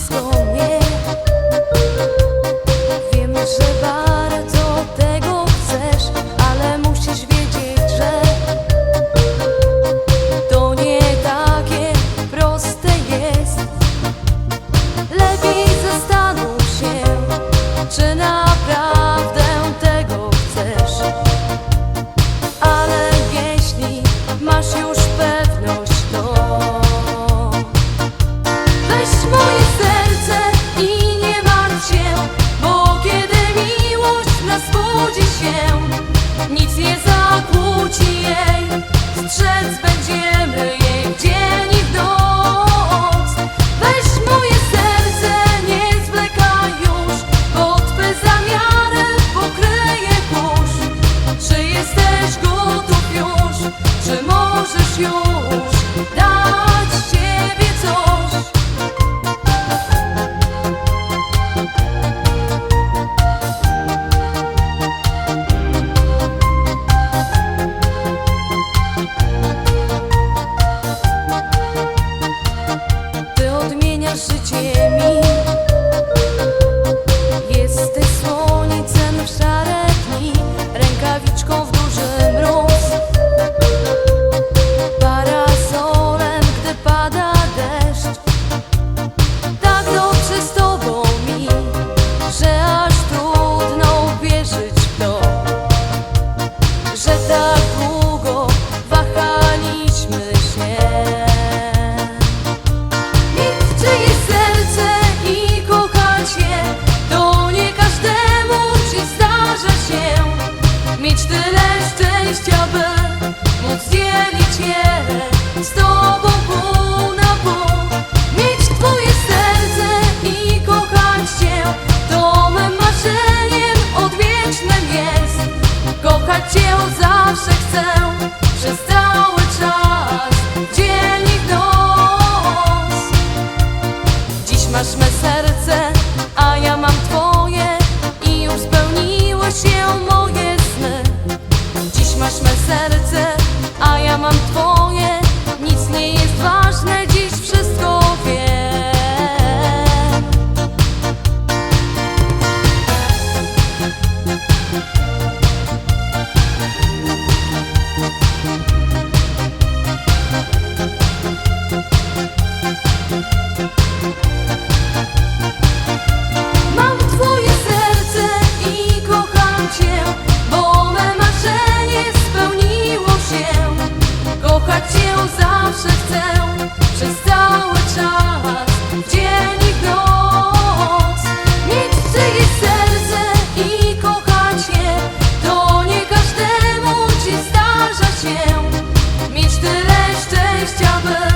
school. çiçeğimi. cię zawsze chcę Przez cały czas, dzień i noc Dziś masz me serce, a ja mam twoje I już spełniły się moje sny. Dziś masz me serce, a ja mam twoje just jumping